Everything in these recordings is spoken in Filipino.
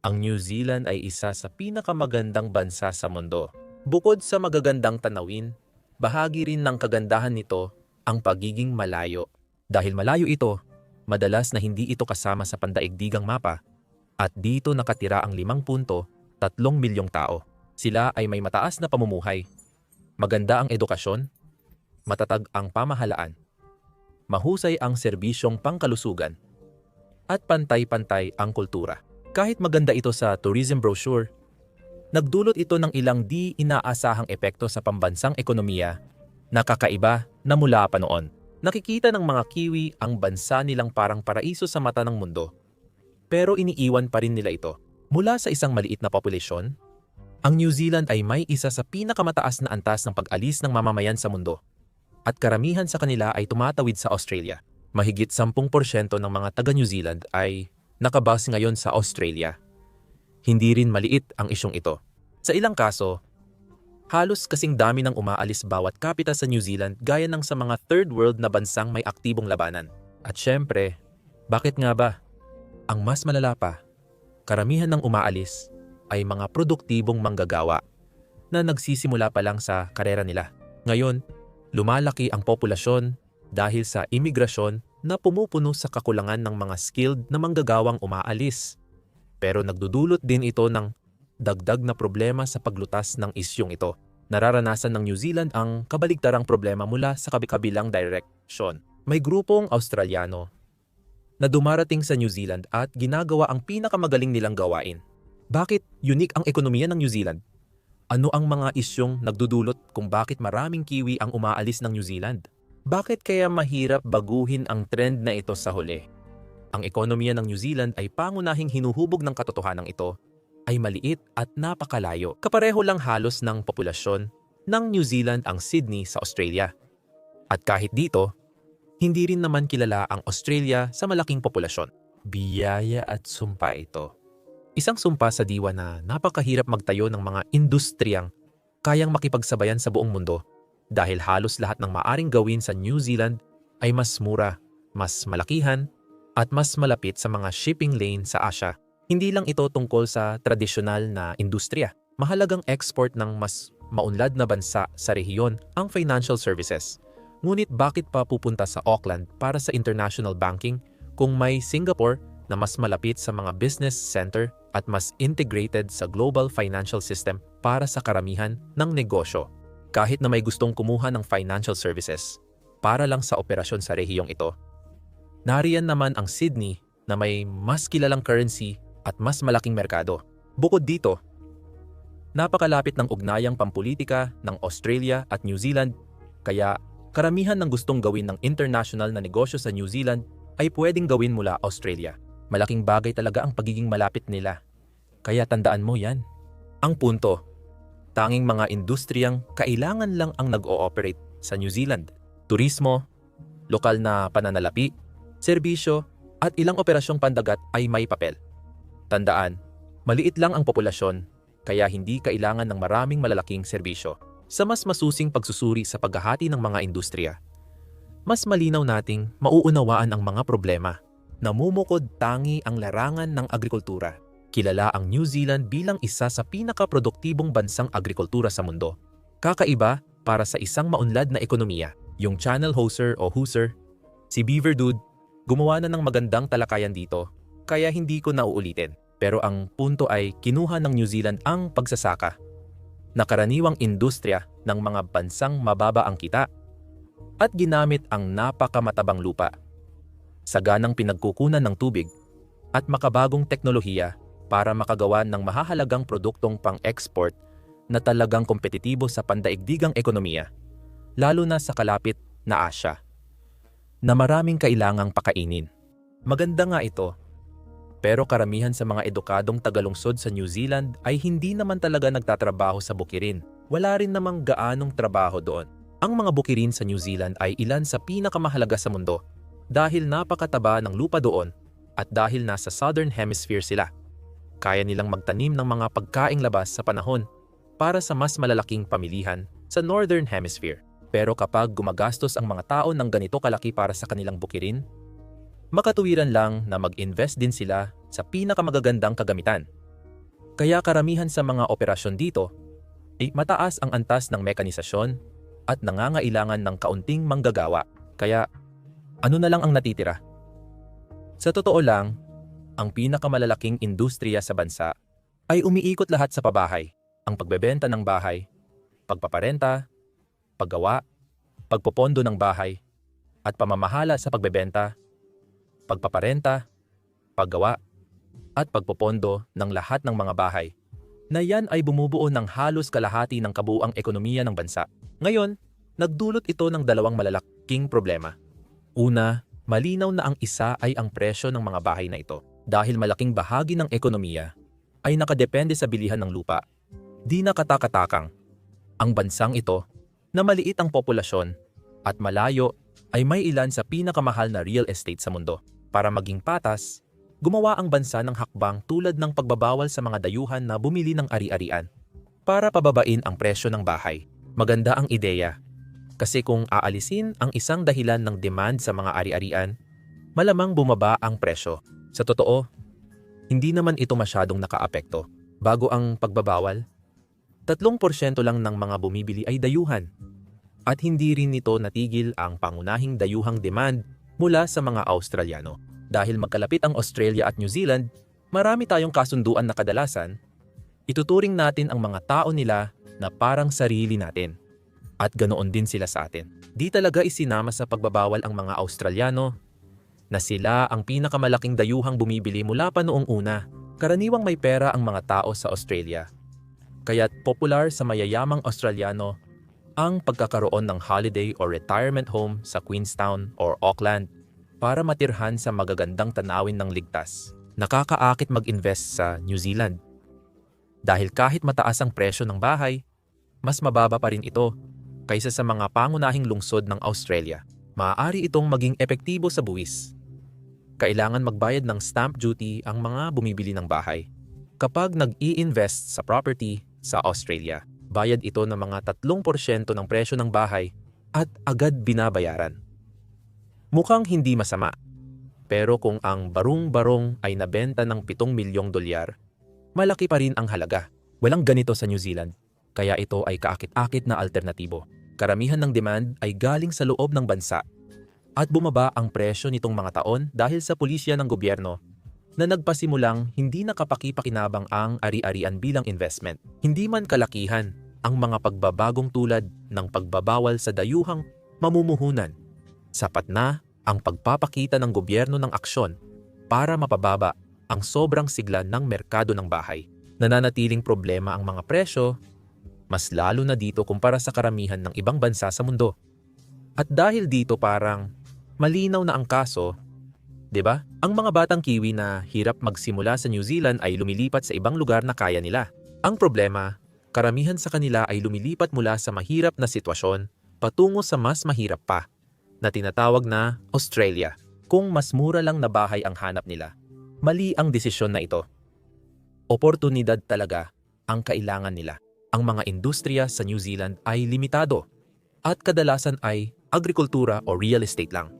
Ang New Zealand ay isa sa pinakamagandang bansa sa mundo. Bukod sa magagandang tanawin, bahagi rin ng kagandahan nito ang pagiging malayo. Dahil malayo ito, madalas na hindi ito kasama sa pandaigdigang mapa at dito nakatira ang 5.3 milyong tao. Sila ay may mataas na pamumuhay, maganda ang edukasyon, matatag ang pamahalaan, mahusay ang serbisyong pangkalusugan, at pantay-pantay ang kultura. Kahit maganda ito sa tourism brochure, nagdulot ito ng ilang di inaasahang epekto sa pambansang ekonomiya na kakaiba na mula pa noon. Nakikita ng mga Kiwi ang bansa nilang parang paraiso sa mata ng mundo. Pero iniiwan pa rin nila ito. Mula sa isang maliit na populasyon, ang New Zealand ay may isa sa pinakamataas na antas ng pag-alis ng mamamayan sa mundo. At karamihan sa kanila ay tumatawid sa Australia. Mahigit 10% ng mga taga New Zealand ay nakabase ngayon sa Australia. Hindi rin maliit ang isyong ito. Sa ilang kaso, halos kasing dami ng umaalis bawat kapita sa New Zealand gaya ng sa mga third world na bansang may aktibong labanan. At syempre, bakit nga ba? Ang mas malala pa, karamihan ng umaalis ay mga produktibong manggagawa na nagsisimula pa lang sa karera nila. Ngayon, lumalaki ang populasyon dahil sa imigrasyon na pumupuno sa kakulangan ng mga skilled na manggagawang umaalis. Pero nagdudulot din ito ng dagdag na problema sa paglutas ng isyong ito. Nararanasan ng New Zealand ang kabaligtarang problema mula sa kabikabilang direksyon. May grupong Australiano na dumarating sa New Zealand at ginagawa ang pinakamagaling nilang gawain. Bakit unique ang ekonomiya ng New Zealand? Ano ang mga isyong nagdudulot kung bakit maraming Kiwi ang umaalis ng New Zealand? Bakit kaya mahirap baguhin ang trend na ito sa huli? Ang ekonomiya ng New Zealand ay pangunahing hinuhubog ng katotohanan ito ay maliit at napakalayo. Kapareho lang halos ng populasyon ng New Zealand ang Sydney sa Australia. At kahit dito, hindi rin naman kilala ang Australia sa malaking populasyon. Biyaya at sumpa ito. Isang sumpa sa diwa na napakahirap magtayo ng mga industriyang kayang makipagsabayan sa buong mundo dahil halos lahat ng maaring gawin sa New Zealand ay mas mura, mas malakihan, at mas malapit sa mga shipping lane sa Asia. Hindi lang ito tungkol sa tradisyonal na industriya. Mahalagang export ng mas maunlad na bansa sa rehiyon ang financial services. Ngunit bakit pa pupunta sa Auckland para sa international banking kung may Singapore na mas malapit sa mga business center at mas integrated sa global financial system para sa karamihan ng negosyo? Kahit na may gustong kumuha ng financial services para lang sa operasyon sa rehiyong ito. Nariyan naman ang Sydney na may mas kilalang currency at mas malaking merkado. Bukod dito, napakalapit ng ugnayang pampolitika ng Australia at New Zealand kaya karamihan ng gustong gawin ng international na negosyo sa New Zealand ay pwedeng gawin mula Australia. Malaking bagay talaga ang pagiging malapit nila. Kaya tandaan mo yan. Ang punto, tanging mga industriyang kailangan lang ang nag-ooperate sa New Zealand. Turismo, lokal na pananalapi, serbisyo, at ilang operasyong pandagat ay may papel. Tandaan, maliit lang ang populasyon, kaya hindi kailangan ng maraming malalaking serbisyo. Sa mas masusing pagsusuri sa paghahati ng mga industriya, mas malinaw nating mauunawaan ang mga problema. Namumukod tangi ang larangan ng agrikultura. Kilala ang New Zealand bilang isa sa pinakaproduktibong bansang agrikultura sa mundo. Kakaiba para sa isang maunlad na ekonomiya. Yung channel hoster o huser, si Beaver Dude, gumawa na ng magandang talakayan dito, kaya hindi ko na uulitin. Pero ang punto ay kinuha ng New Zealand ang pagsasaka na karaniwang industriya ng mga bansang mababa ang kita at ginamit ang napakamatabang lupa, saganang pinagkukunan ng tubig at makabagong teknolohiya para makagawa ng mahahalagang produktong pang-export na talagang kompetitibo sa pandaigdigang ekonomiya, lalo na sa kalapit na Asya, na maraming kailangang pakainin. Maganda nga ito pero karamihan sa mga edukadong tagalungsod sa New Zealand ay hindi naman talaga nagtatrabaho sa bukirin. Wala rin namang gaanong trabaho doon. Ang mga bukirin sa New Zealand ay ilan sa pinakamahalaga sa mundo dahil napakataba ng lupa doon at dahil nasa Southern Hemisphere sila. Kaya nilang magtanim ng mga pagkaing labas sa panahon para sa mas malalaking pamilihan sa Northern Hemisphere. Pero kapag gumagastos ang mga tao ng ganito kalaki para sa kanilang bukirin, makatuwiran lang na mag-invest din sila sa pinakamagagandang kagamitan. Kaya karamihan sa mga operasyon dito ay mataas ang antas ng mekanisasyon at nangangailangan ng kaunting manggagawa. Kaya ano na lang ang natitira? Sa totoo lang, ang pinakamalalaking industriya sa bansa ay umiikot lahat sa pabahay. Ang pagbebenta ng bahay, pagpaparenta, paggawa, pagpopondo ng bahay, at pamamahala sa pagbebenta, pagpaparenta, paggawa, at pagpopondo ng lahat ng mga bahay na yan ay bumubuo ng halos kalahati ng kabuang ekonomiya ng bansa. Ngayon, nagdulot ito ng dalawang malalaking problema. Una, malinaw na ang isa ay ang presyo ng mga bahay na ito dahil malaking bahagi ng ekonomiya ay nakadepende sa bilihan ng lupa. Di nakatakatakang. Ang bansang ito, na maliit ang populasyon at malayo ay may ilan sa pinakamahal na real estate sa mundo. Para maging patas, gumawa ang bansa ng hakbang tulad ng pagbabawal sa mga dayuhan na bumili ng ari-arian para pababain ang presyo ng bahay. Maganda ang ideya. Kasi kung aalisin ang isang dahilan ng demand sa mga ari-arian, malamang bumaba ang presyo. Sa totoo, hindi naman ito masyadong nakaapekto. Bago ang pagbabawal, 3% lang ng mga bumibili ay dayuhan. At hindi rin nito natigil ang pangunahing dayuhang demand mula sa mga Australiano. Dahil magkalapit ang Australia at New Zealand, marami tayong kasunduan na kadalasan, ituturing natin ang mga tao nila na parang sarili natin. At ganoon din sila sa atin. Di talaga isinama sa pagbabawal ang mga Australiano na sila ang pinakamalaking dayuhang bumibili mula pa noong una. Karaniwang may pera ang mga tao sa Australia. Kaya't popular sa mayayamang Australiano ang pagkakaroon ng holiday or retirement home sa Queenstown or Auckland para matirhan sa magagandang tanawin ng ligtas. Nakakaakit mag-invest sa New Zealand. Dahil kahit mataas ang presyo ng bahay, mas mababa pa rin ito kaysa sa mga pangunahing lungsod ng Australia. Maaari itong maging epektibo sa buwis. Kailangan magbayad ng stamp duty ang mga bumibili ng bahay. Kapag nag-i-invest sa property sa Australia, bayad ito ng mga 3% ng presyo ng bahay at agad binabayaran. Mukhang hindi masama. Pero kung ang barong-barong ay nabenta ng 7 milyong dolyar, malaki pa rin ang halaga. Walang ganito sa New Zealand, kaya ito ay kaakit-akit na alternatibo. Karamihan ng demand ay galing sa loob ng bansa at bumaba ang presyo nitong mga taon dahil sa pulisya ng gobyerno na nagpasimulang hindi nakapakipakinabang ang ari-arian bilang investment. Hindi man kalakihan ang mga pagbabagong tulad ng pagbabawal sa dayuhang mamumuhunan. Sapat na ang pagpapakita ng gobyerno ng aksyon para mapababa ang sobrang sigla ng merkado ng bahay. Nananatiling problema ang mga presyo, mas lalo na dito kumpara sa karamihan ng ibang bansa sa mundo. At dahil dito parang malinaw na ang kaso, 'di ba? Ang mga batang Kiwi na hirap magsimula sa New Zealand ay lumilipat sa ibang lugar na kaya nila. Ang problema, karamihan sa kanila ay lumilipat mula sa mahirap na sitwasyon patungo sa mas mahirap pa, na tinatawag na Australia. Kung mas mura lang na bahay ang hanap nila, mali ang desisyon na ito. Oportunidad talaga ang kailangan nila. Ang mga industriya sa New Zealand ay limitado at kadalasan ay agrikultura o real estate lang.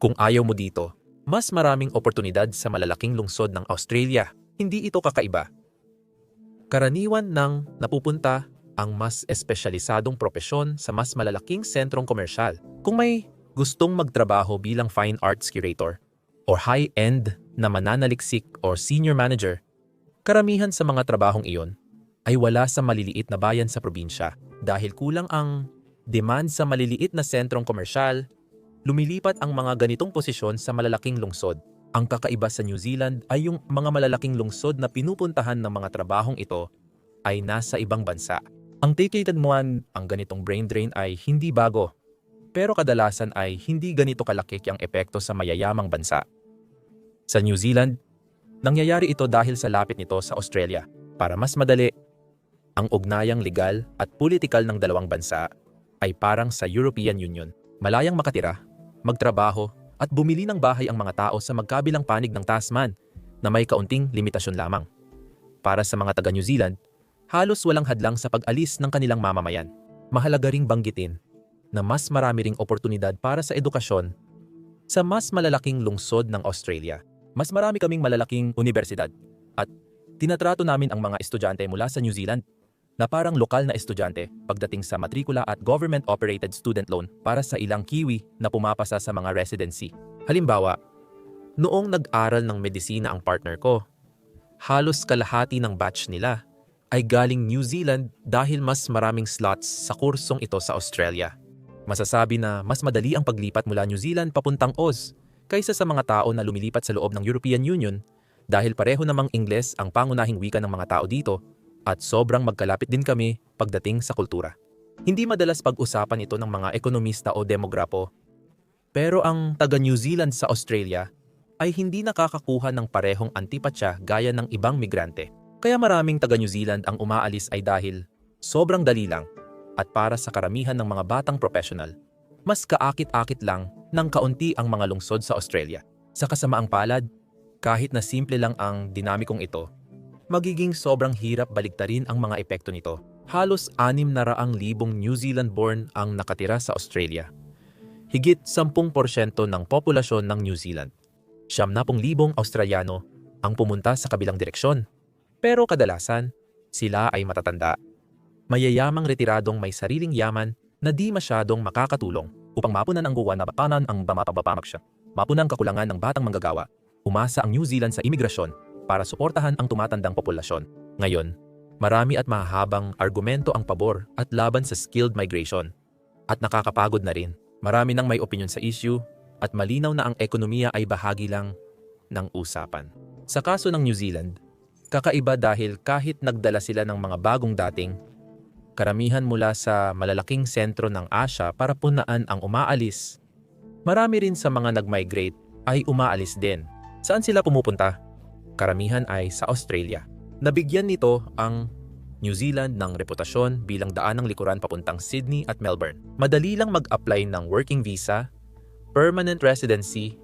Kung ayaw mo dito, mas maraming oportunidad sa malalaking lungsod ng Australia. Hindi ito kakaiba. Karaniwan ng napupunta ang mas espesyalisadong propesyon sa mas malalaking sentrong komersyal. Kung may gustong magtrabaho bilang fine arts curator or high-end na mananaliksik or senior manager, karamihan sa mga trabahong iyon ay wala sa maliliit na bayan sa probinsya dahil kulang ang demand sa maliliit na sentrong komersyal lumilipat ang mga ganitong posisyon sa malalaking lungsod. Ang kakaiba sa New Zealand ay yung mga malalaking lungsod na pinupuntahan ng mga trabahong ito ay nasa ibang bansa. Ang muan, ang ganitong brain drain ay hindi bago, pero kadalasan ay hindi ganito kalaki ang epekto sa mayayamang bansa. Sa New Zealand, nangyayari ito dahil sa lapit nito sa Australia. Para mas madali, ang ugnayang legal at politikal ng dalawang bansa ay parang sa European Union. Malayang makatira magtrabaho at bumili ng bahay ang mga tao sa magkabilang panig ng Tasman na may kaunting limitasyon lamang. Para sa mga taga New Zealand, halos walang hadlang sa pag-alis ng kanilang mamamayan. Mahalaga ring banggitin na mas marami ring oportunidad para sa edukasyon sa mas malalaking lungsod ng Australia. Mas marami kaming malalaking universidad at Tinatrato namin ang mga estudyante mula sa New Zealand na parang lokal na estudyante pagdating sa matrikula at government-operated student loan para sa ilang kiwi na pumapasa sa mga residency. Halimbawa, noong nag-aral ng medisina ang partner ko, halos kalahati ng batch nila ay galing New Zealand dahil mas maraming slots sa kursong ito sa Australia. Masasabi na mas madali ang paglipat mula New Zealand papuntang Oz kaysa sa mga tao na lumilipat sa loob ng European Union dahil pareho namang Ingles ang pangunahing wika ng mga tao dito at sobrang magkalapit din kami pagdating sa kultura. Hindi madalas pag-usapan ito ng mga ekonomista o demograpo. Pero ang taga New Zealand sa Australia ay hindi nakakakuha ng parehong antipatya gaya ng ibang migrante. Kaya maraming taga New Zealand ang umaalis ay dahil sobrang dali lang at para sa karamihan ng mga batang professional, mas kaakit-akit lang ng kaunti ang mga lungsod sa Australia. Sa kasamaang palad, kahit na simple lang ang dinamikong ito, magiging sobrang hirap baliktarin ang mga epekto nito. Halos anim na raang libong New Zealand-born ang nakatira sa Australia. Higit 10% ng populasyon ng New Zealand. Siyam na pong libong Australiano ang pumunta sa kabilang direksyon. Pero kadalasan, sila ay matatanda. Mayayamang retiradong may sariling yaman na di masyadong makakatulong upang mapunan ang guwan na batanan ang bamapabapamak siya. Mapunan kakulangan ng batang manggagawa. Umasa ang New Zealand sa imigrasyon para suportahan ang tumatandang populasyon. Ngayon, marami at mahahabang argumento ang pabor at laban sa skilled migration. At nakakapagod na rin. Marami nang may opinion sa issue at malinaw na ang ekonomiya ay bahagi lang ng usapan. Sa kaso ng New Zealand, kakaiba dahil kahit nagdala sila ng mga bagong dating, karamihan mula sa malalaking sentro ng Asia para punaan ang umaalis. Marami rin sa mga nag-migrate ay umaalis din. Saan sila pumupunta? Karamihan ay sa Australia. Nabigyan nito ang New Zealand ng reputasyon bilang daan ng likuran papuntang Sydney at Melbourne. Madali lang mag-apply ng working visa, permanent residency,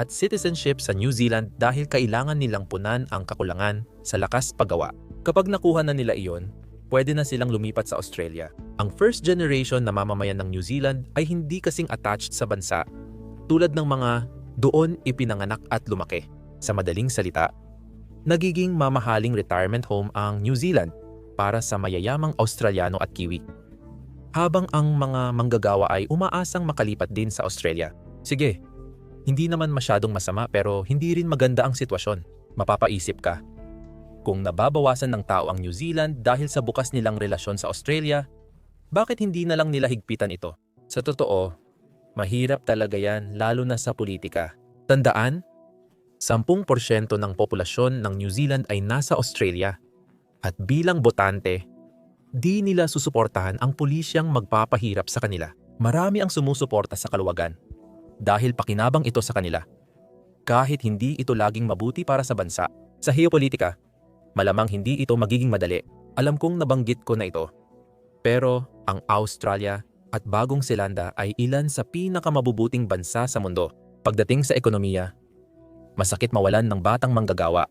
at citizenship sa New Zealand dahil kailangan nilang punan ang kakulangan sa lakas paggawa. Kapag nakuha na nila iyon, pwede na silang lumipat sa Australia. Ang first generation na mamamayan ng New Zealand ay hindi kasing attached sa bansa tulad ng mga doon ipinanganak at lumaki. Sa madaling salita, nagiging mamahaling retirement home ang New Zealand para sa mayayamang Australiano at Kiwi. Habang ang mga manggagawa ay umaasang makalipat din sa Australia. Sige, hindi naman masyadong masama pero hindi rin maganda ang sitwasyon. Mapapaisip ka. Kung nababawasan ng tao ang New Zealand dahil sa bukas nilang relasyon sa Australia, bakit hindi na lang nila higpitan ito? Sa totoo, mahirap talaga yan lalo na sa politika. Tandaan, 10% ng populasyon ng New Zealand ay nasa Australia at bilang botante, di nila susuportahan ang pulisyang magpapahirap sa kanila. Marami ang sumusuporta sa kaluwagan dahil pakinabang ito sa kanila. Kahit hindi ito laging mabuti para sa bansa, sa geopolitika, malamang hindi ito magiging madali. Alam kong nabanggit ko na ito. Pero ang Australia at Bagong Zelanda ay ilan sa pinakamabubuting bansa sa mundo. Pagdating sa ekonomiya, masakit mawalan ng batang manggagawa.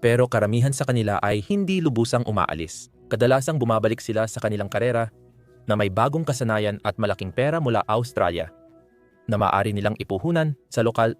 Pero karamihan sa kanila ay hindi lubusang umaalis. Kadalasang bumabalik sila sa kanilang karera na may bagong kasanayan at malaking pera mula Australia na maaari nilang ipuhunan sa lokal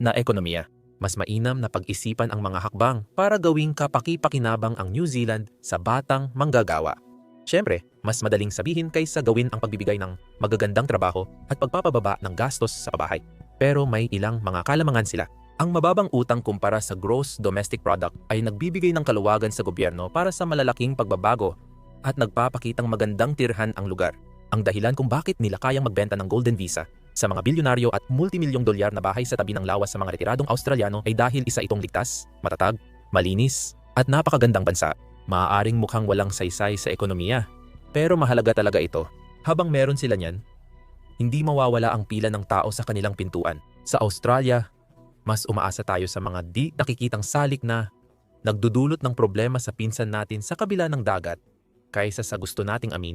na ekonomiya. Mas mainam na pag-isipan ang mga hakbang para gawing kapaki-pakinabang ang New Zealand sa batang manggagawa. Siyempre, mas madaling sabihin kaysa gawin ang pagbibigay ng magagandang trabaho at pagpapababa ng gastos sa pabahay. Pero may ilang mga kalamangan sila. Ang mababang utang kumpara sa gross domestic product ay nagbibigay ng kaluwagan sa gobyerno para sa malalaking pagbabago at nagpapakitang magandang tirhan ang lugar. Ang dahilan kung bakit nila kayang magbenta ng Golden Visa sa mga bilyonaryo at multimilyong dolyar na bahay sa tabi ng lawas sa mga retiradong Australiano ay dahil isa itong ligtas, matatag, malinis, at napakagandang bansa. Maaaring mukhang walang saysay sa ekonomiya, pero mahalaga talaga ito. Habang meron sila niyan, hindi mawawala ang pila ng tao sa kanilang pintuan. Sa Australia, mas umaasa tayo sa mga di nakikitang salik na nagdudulot ng problema sa pinsan natin sa kabila ng dagat kaysa sa gusto nating amin.